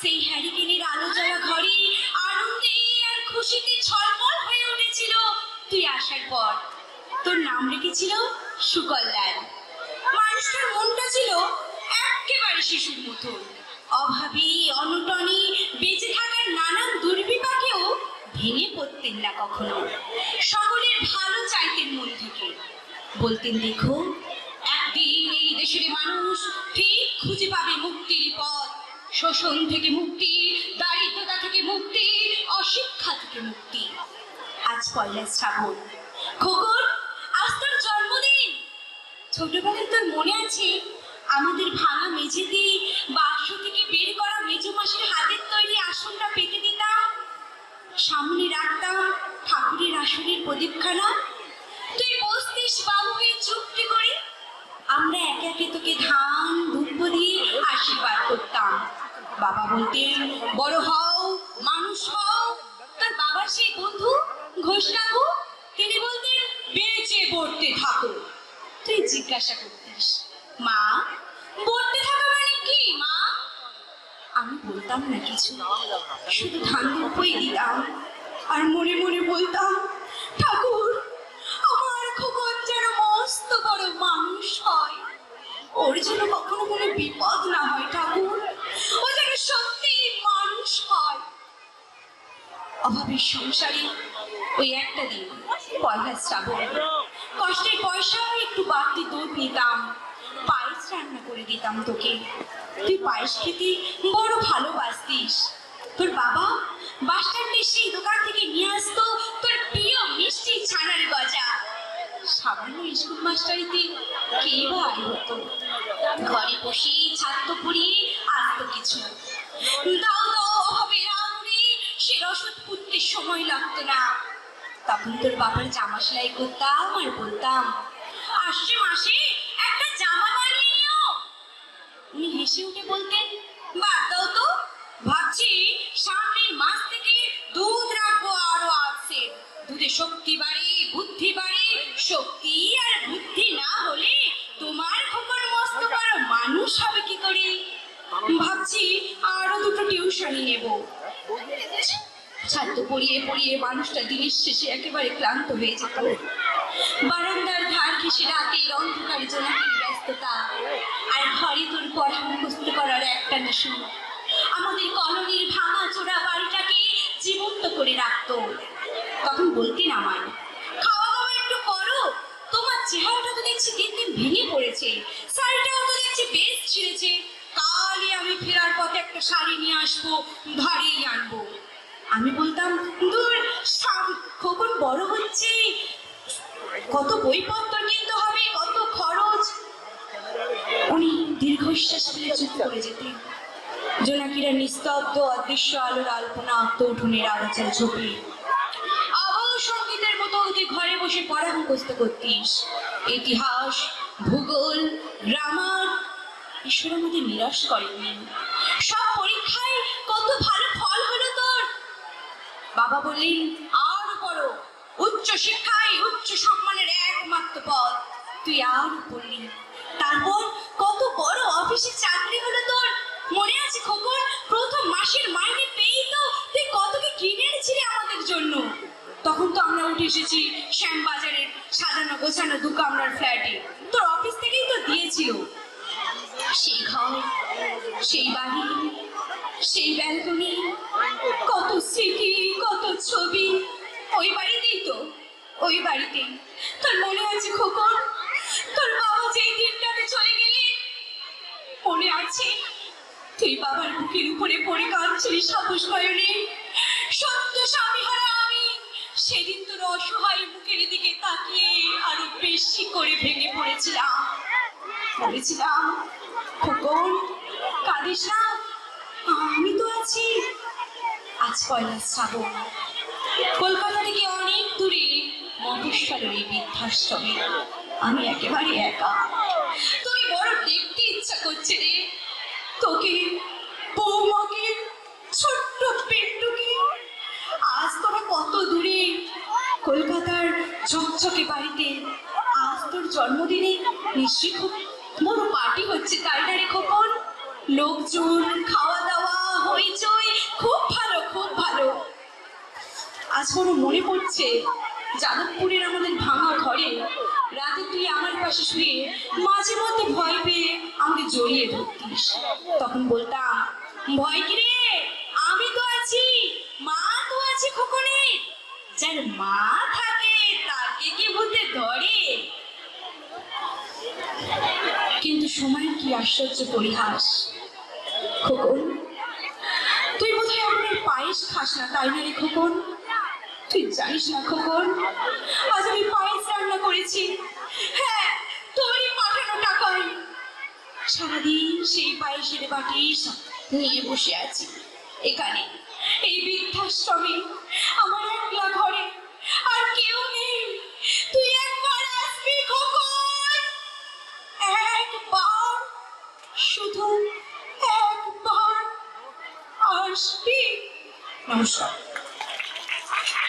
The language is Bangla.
সেই হ্যারিকেনের আলো জ্বলা ঘরে আনন্দে আর খুশিতে ঝলমল হয়ে উঠেছিল তুই আসার পর। তোর নাম রেখেছিল সুকল্যাণ। মানুষটার মনটা ছিল একেবারে শিশুর মতো অভাবী, অনটনে বেঁচে থাকার নানান দুর্বিপাকেও ভেঙে পড়তেন না কখনো। সকলের ভালো চাইতেন মন থেকে। বলতেন, দেখো, একদিন এই দেশের মানুষ ঠিক খুঁজে পাবে মুক্তির পথ। শোষণ থেকে মুক্তি, দারিদ্রতা থেকে মুক্তি, অশিক্ষা থেকে মুক্তি। আজ পয়লা শ্রাবণ খোকন, আজ তোর জন্মদিন। ছোটবেলায় তোর মনে আছে, আমাদের ভাঙা মেঝেতে থেকে বের করা হাতের তৈরি আসনটা পেতে দিতাম। সামনে রাখতাম ঠাকুরের আসনের প্রদীপখানা। তুই বসতিস বাবু হয়ে চুপটি করে? আমরা একে একে তোকে ধান দিয়ে আশীর্বাদ করতাম। বাবা বলতেন, বড় হও, মানুষ হও। তোর বাবার সেই বন্ধু ঘোষ কাকু তিনি বলতেন, বেঁচে পড়তে থাকো। তুই জিজ্ঞাসা করতিস, মা, পড়তে থাকা মানে কি, মা? আমি বলতাম না কিছু। শুধু ধান দুপই দিতাম আর মনে মনে বলতাম, ঠাকুর, আমার খোকন যেন মস্ত বড় মানুষ হয়। ওর যেন কখনো কোনো বিপদ না হয়, ঠাকুর। ও যেন সত্যি মানুষ হয়। অভাবের সংসারে ওই একটা দিন পয়লা শ্রাবণ। কষ্টের পয়সাও একটু বাড়তি দুধ নিতাম, পায়েস রান্না করে দিতাম তোকে। তুই পায়েস খেতে বড় ভালোবাসতিস। তোর বাবা বাসস্ট্যান্ডে সেই দোকান থেকে নিয়ে আসতো, তোর প্রিয় মিষ্টি ছানার গজা। সামান্য স্কুল মাস্টারিতে বা আয় হতো? ঘরে বসে ছাত্র পড়িয়ে আসতো কিছু। দাও দাও সে রসদ পুততে সময় লাগতো না। তখন তোর বাবার জামা সেলাই করতাম আর বলতাম, আসছে মাসে একটা জামা বানিয়ে নিও উনি হেসে উঠে বলতেন, বাদ দাও তো। ভাবছি সামনের মাস থেকে দুধ রাখব আরও আছে। দুধে শক্তি বাড়ে, বুদ্ধি বাড়ে। শক্তি আর বুদ্ধি না হলে তোমার খবর মস্ত বড় মানুষ হবে কি করে? ভাবছি আরও দুটো টিউশনই নেব। ছাত্র পড়িয়ে পড়িয়ে মানুষটা দিনের শেষে একেবারে ক্লান্ত হয়ে যেত। বারান্দার ধার ঘেসে রাতের অন্ধকারে জোনাকির ব্যস্ততা। তোর পড়া মুখস্থ করার একটা নেশু আমাদের কলোনির ভাঙা চোরা বাড়িটাকে জীবন্ত করে রাখতো। তখন বলতেন আমার খাওয়া দাওয়া একটু করো, তোমার চেহারাটা তো দেখছি দিন দিন ভেঙে পড়েছে। শাড়িটাও তো দেখছি বেশ ছিঁড়েছে। কালই আমি ফেরার পথে একটা শাড়ি নিয়ে আসব ধরেই আনব। আমি বলতাম, দূর খোকন বড় হচ্ছে? কত বইপত্র কিনতে হবে দীর্ঘশ্বাস ফেলে চুপ করে যেতেন। জোনাকিরা নিস্তব্ধ, অদৃশ্য আলোর আলপনা আঁকত উঠোনের আলোচনা ঝোপে। আবার সঙ্গীতের মতো তুই ঘরে বসে পড়া মুখস্থ করতিস। ইতিহাস, ভূগোল, গ্রামার, ঈশ্বর আমাদের নিরাশ করেননি। সব পরীক্ষায় কত ভালো ফল হলো তোর? বাবা বললেন, আরও পড়ো উচ্চ শিক্ষায় উচ্চ সম্মানের একমাত্র পথ। তুই আর পড়লি। তারপর অফিসে চাকরি হলো তোর? মনে আছে খোকন? প্রথম মাসের মাইনে পেয়েই তো তুই কত কি কিনে এনেছিলি আমাদের জন্য? তখন তো আমরা উঠে এসেছি শ্যাম শ্যামবাজারের সাজানো গোছানো দু কামরার ফ্ল্যাটে। তোর অফিস থেকেই তো দিয়েছিল। সেই ঘর, সেই বাড়ি, সেই ব্যালকনি, কত স্মৃতি, কত ছবি। ওই বাড়িতেই তো, ওই বাড়িতেই। তোর মনে আছে খোকন? তোর বাবা যেই দিনটাতে চলে মনে আছে? তুই বাবার বুকের উপরে পড়ে কাঁদছিলি সাহস কয়নি সত্য স্বামী হারা আমি। সেদিন তোর অসহায় বুকের দিকে তাকিয়ে আরও বেশি করে ভেঙে পড়েছিলাম। বলেছিলাম, খোকন, কাঁদিস না। আমি তো আছি। আজ পয়লা শ্রাবণ। কলকাতা থেকে অনেক দূরে মহেশ্বরের এই বৃদ্ধাশ্রমে। আমি একেবারে একা। রে তোকে বৌমাকে, ছোট্ট পেটুকি আজ তোরা কত দূরে? কলকাতার ঝকঝকে বাড়িতে আজ তোর জন্মদিনে নিশ্চয়ই খুব বড় পার্টি হচ্ছে, তাই না রে খোকন? লোকজন খাওয়া দাওয়া হইচই, খুব ভালো খুব ভালো। আজ বড় মনে পড়ছে, যাদবপুরের আমাদের ভাঙা ঘরে রাতে তুই আমার পাশে শুয়ে মাঝে মধ্যে ভয় জড়িয়ে ধরতিস তখন বলতাম, ভয় কি রে? আমি তো আছি। মা তো আছে খোকনের যার মা থাকে, তাকে কি ভূতে ধরে? কিন্তু সময়ের কি আশ্চর্য পরিহাস। খোকন, তুই বোধহয় আমার পায়েস খাস না, তাই না রে খোকন? তুই জানিস না খোকন, আজ আমি পায়েস রান্না করেছি। হ্যাঁ তোরই পাঠানো টাকায় সারাদিন সেই পায়ে পায়েসের বাটি নিয়ে বসে আছি। এখানে এই বৃদ্ধাশ্রমে আমার একলা ঘরে আর কেউ নেই। তুই একবার আসবি খোকন। একবার, শুধু একবার আসবি। নমস্কার।